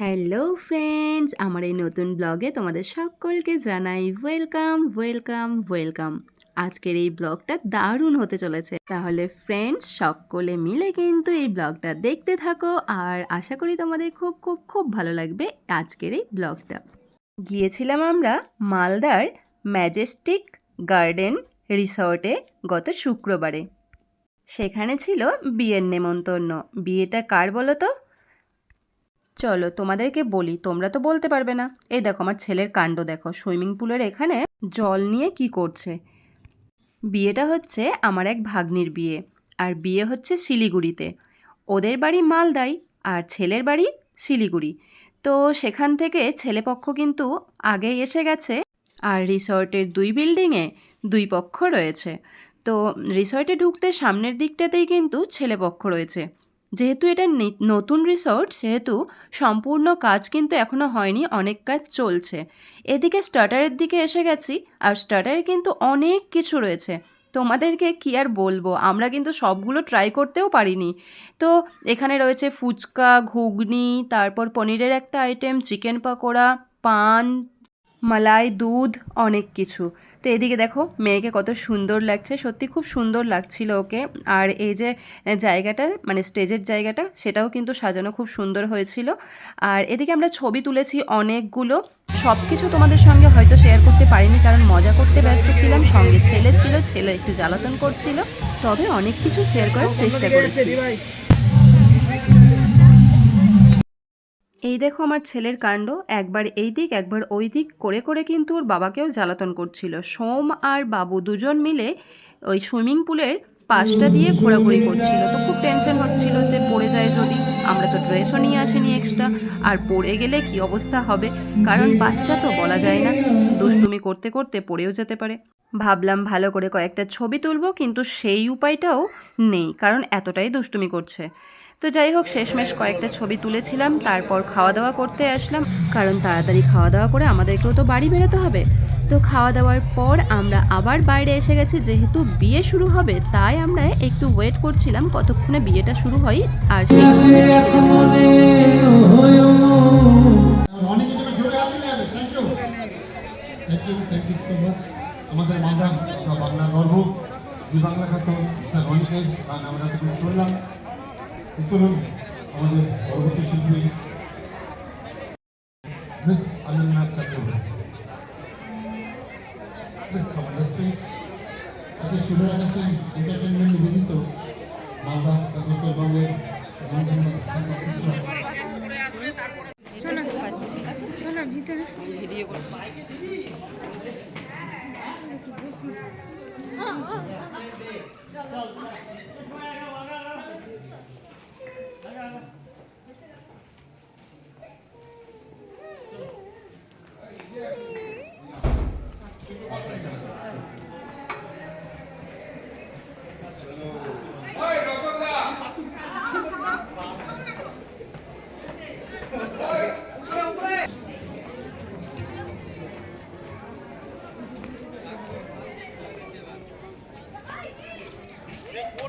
Hello friends, আমার এই নতুন ব্লগে তোমাদের সকলকে জানাই ওয়েলকাম ওয়েলকাম ওয়েলকাম। আজকের এই ব্লগটা দারুণ হতে চলেছে। তাহলে ফ্রেন্ডস, সকলে মিলে কিন্তু এই ব্লগটা দেখতে থাকো আর আশা করি তোমাদের খুব খুব খুব ভালো লাগবে আজকের এই ব্লগটা। গিয়েছিলাম আমরা মালদার ম্যাজেস্টিক গার্ডেন রিসর্টে গত শুক্রবারে। সেখানে ছিল বিয়ের নেমন্তন্ন। বিয়েটা কার বলো তো চলো তোমাদেরকে বলি, তোমরা তো বলতে পারবে না। এই দেখো, আমার ছেলের কাণ্ড দেখো। সুইমিং পুলের এখানে জল নিয়ে কি করছে? বিয়েটা হচ্ছে আমার এক ভাগ্নির বিয়ে, আর বিয়ে হচ্ছে শিলিগুড়িতে। ওদের বাড়ি মালদায় আর ছেলের বাড়ি শিলিগুড়ি। তো সেখান থেকে ছেলেপক্ষ কিন্তু আগেই এসে গেছে, আর রিসর্টের দুই বিল্ডিংয়ে দুই পক্ষ রয়েছে। তো রিসর্টে ঢুকতে সামনের দিকটাতেই কিন্তু ছেলেপক্ষ রয়েছে। যেহেতু এটা নতুন রিসর্ট সেহেতু সম্পূর্ণ কাজ কিন্তু এখনও হয়নি, অনেক কাজ চলছে। এদিকে স্টার্টারের দিকে এসে গেছি, আর স্টার্টারে কিন্তু অনেক কিছু রয়েছে। তোমাদেরকে কি আর বলব, আমরা কিন্তু সবগুলো ট্রাই করতেও পারিনি। তো এখানে রয়েছে ফুচকা, ঘুগনি, তারপর পনিরের একটা আইটেম চিকেন পকোড়া, পান মালাই, দুধ, অনেক কিছু। তো এদিকে দেখো, মেয়েকে কত সুন্দর লাগছে, সত্যি খুব সুন্দর লাগছিল ওকে। আর এই যে জায়গাটা মানে স্টেজের জায়গাটা, সেটাও কিন্তু সাজানো খুব সুন্দর হয়েছিল। আর এদিকে আমরা ছবি তুলেছি অনেকগুলো। সব কিছু তোমাদের সঙ্গে হয়তো শেয়ার করতে পারিনি, কারণ মজা করতে ব্যস্ত ছিলাম, সঙ্গে ছেলে ছিল, ছেলে একটু জ্বালাতন করছিল। তবে অনেক কিছু শেয়ার করার চেষ্টা করেছি। এই দেখো আমার ছেলের কাণ্ড। একবার এই দিক, একবার ওই দিক। করে করে কিন্তু ওর বাবাকেও জ্বালাতন করছিল। সোম আর বাবু দুজন মিলে ওই সুইমিং পুলের পাশটা দিয়ে ঘোরাঘুরি করছিল। তো খুব টেনশন হচ্ছিল যে পড়ে যায় যদি। আমরা তো ড্রেসও নিয়ে আসিনি এক্সট্রা আর পড়ে গেলে কি অবস্থা হবে? কারণ বাচ্চা তো বলা যায় না। দুষ্টুমি করতে করতে পড়েও যেতে পারে। ভাবলাম ভালো করে কয়েকটা ছবি তুলবো, কিন্তু সেই উপায়টাও নেই। কারণ এতটাই দুষ্টুমি করছে। তো যাই হোক, শেষমেশ কয়েকটা ছবি তুলেছিলাম, তারপর খাওয়া দাওয়া করতে আসলাম। কারণ তাড়াতাড়ি খাওয়া দাওয়া করে আমাদেরকেও তো বাড়ি বেরোতে হবে। তো খাওয়া দাওয়ার পর আমরা আবার বাইরে এসে গেছি, যেহেতু বিয়ে শুরু হবে, তাই আমরা একটু ওয়েট করছিলাম কতক্ষণে বিয়েটা শুরু হয় আর আমাদের গর্ব। বাংলা খাত আমরা শুনলাম। চলুন আমাদের পরবর্তী শিল্পী মিস আমিনা চক্রবর্তী। আজকে শুরু এন্টারটেনমেন্ট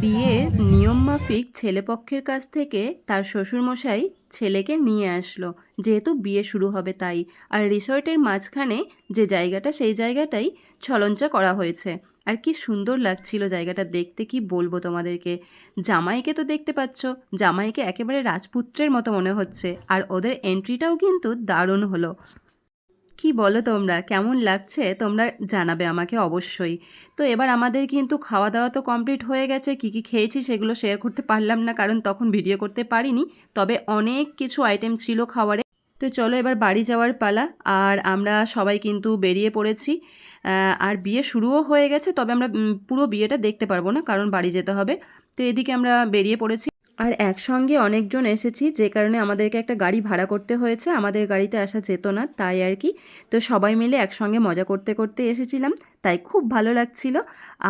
বিয়ের নিয়ম নিয়মমাফিক ছেলেপক্ষের কাছ থেকে তার শ্বশুরমশাই ছেলেকে নিয়ে আসলো। যেহেতু বিয়ে শুরু হবে তাই। আর রিসর্টের মাঝখানে যে জায়গাটা, সেই জায়গাটাই ছলঞ্চা করা হয়েছে। আর কি সুন্দর লাগছিল জায়গাটা দেখতে, কি বলব তোমাদেরকে? জামাইকে তো দেখতে পাচ্ছ। জামাইকে একেবারে রাজপুত্রের মতো মনে হচ্ছে। আর ওদের এন্ট্রিটাও কিন্তু দারুণ হলো। কি বলো তোমরা? কেমন লাগছে? তোমরা জানাবে আমাকে অবশ্যই। তো এবার আমাদের কিন্তু খাওয়া দাওয়া তো কমপ্লিট হয়ে গেছে। কি কি খেয়েছি সেগুলো শেয়ার করতে পারলাম না, কারণ তখন ভিডিও করতে পারিনি। তবে অনেক কিছু আইটেম ছিল খাবারে তো চলো এবার বাড়ি যাওয়ার পালা। আর আমরা সবাই কিন্তু বেরিয়ে পড়েছি। আর বিয়ে শুরুও হয়ে গেছে। তবে আমরা পুরো বিয়েটা দেখতে পারব না, কারণ বাড়ি যেতে হবে। তো এদিকে আমরা বেরিয়ে পড়েছি। আর একসঙ্গে অনেকজন এসেছি, যে কারণে আমাদেরকে একটা গাড়ি ভাড়া করতে হয়েছে। আমাদের গাড়িতে আসা যেত না, তাই আর কি। তো সবাই মিলে একসঙ্গে মজা করতে করতে এসেছিলাম, তাই খুব ভালো লাগছিল।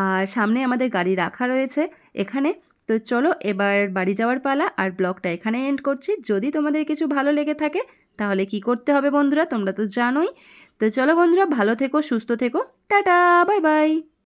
আর সামনে আমাদের গাড়ি রাখা রয়েছে এখানে। তো চলো এবার বাড়ি যাওয়ার পালা, আর ব্লগটা এখানে এন্ড করছি। যদি তোমাদের কিছু ভালো লেগে থাকে, তাহলে কি করতে হবে বন্ধুরা? তোমরা তো জানোই। তো চলো বন্ধুরা, ভালো থেকো, সুস্থ থেকো। Tata, bye bye.